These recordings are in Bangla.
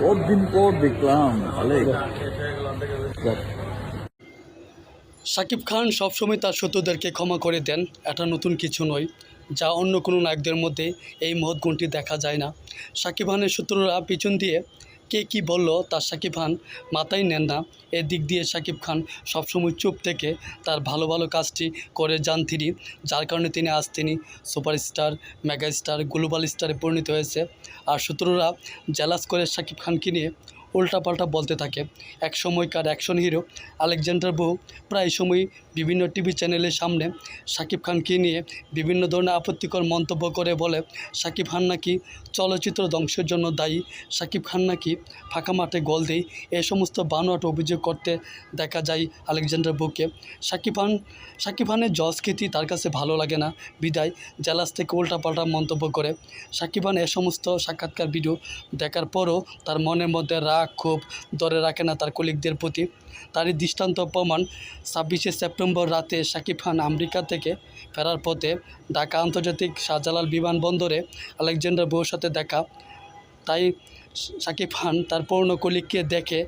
কতদিন পর দেখলাম ভালো শাকিব খান সবসময় তার শত্রুদেরকে ক্ষমা করে দেন, এটা নতুন কিছু নয়, যা অন্য কোনো নায়কদের মধ্যে এই মহৎ গুণটি দেখা যায় না। শাকিব খানের শত্রুরা পিছন দিয়ে কে কি বলল তার সাকিব খান মাথায় নেন না। এদিক দিয়ে সাকিব খান সবসময় চুপ থেকে তার ভালো ভালো কাজটি করে যান তিনি, যার কারণে তিনি আজ তিনি সুপারস্টার, মেগাস্টার, গ্লোবাল স্টারে পরিণত হয়েছে। আর শত্রুরা জেলাস করে সাকিব খানকে নিয়ে উল্টাপাল্টা বলতে থাকে। এক সময়কার অ্যাকশন হিরো আলেকজান্ডার বউ প্রায় সময় বিভিন্ন টিভি চ্যানেলের সামনে শাকিব খানকে নিয়ে বিভিন্ন ধরনের আপত্তিকর মন্তব্য করে বলে শাকিব খান নাকি চলচ্চিত্র ধ্বংসের জন্য দায়ী? শাকিব খান নাকি ফাঁকা মাঠে গোল দেয় এ সমস্ত বানোয়াট অভিযোগ করতে দেখা যায় আলেকজান্ডার বুকে শাকিব খান শাকিব খানের জজ খ্যাতি তার কাছে ভালো লাগে না, বিদায়, জেলাস থেকে উল্টাপাল্টা মন্তব্য করে। শাকিব খান এ সমস্ত সাক্ষাৎকার ভিডিও দেখার পরও তার মনের মধ্যে রাগ ক্ষোভ ধরে রাখে না তার কলিগদের প্রতি। তারই দৃষ্টান্ত প্রমাণ ছাব্বিশে সেপ্টেম্বর রাতে শাকিব খান আমেরিকা থেকে ফেরার পথে ঢাকা আন্তর্জাতিক শাহজালাল বিমানবন্দরে আলেকজান্ডার বউর সাথে দেখা। তাই শাকিব খান তার পূর্ণ কলিগকে দেখে,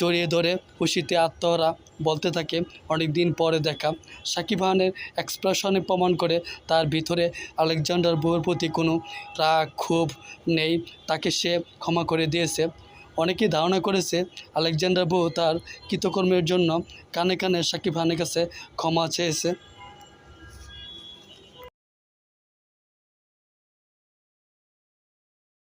জড়িয়ে ধরে খুশিতে আত্মহরা বলতে থাকে, অনেক দিন পরে দেখা। শাকিব খানের এক্সপ্রেশনে প্রমাণ করে তার ভিতরে আলেকজান্ডার বউয়ের প্রতি কোনো রাগ, ক্ষোভ নেই। তাকে সে ক্ষমা করে দিয়েছে। অনেকেই ধারণা করেছে আলেকজান্ডার বহু তার কৃতকর্মের জন্য কানে কানে সাকিব খানের কাছে ক্ষমা চেয়েছে।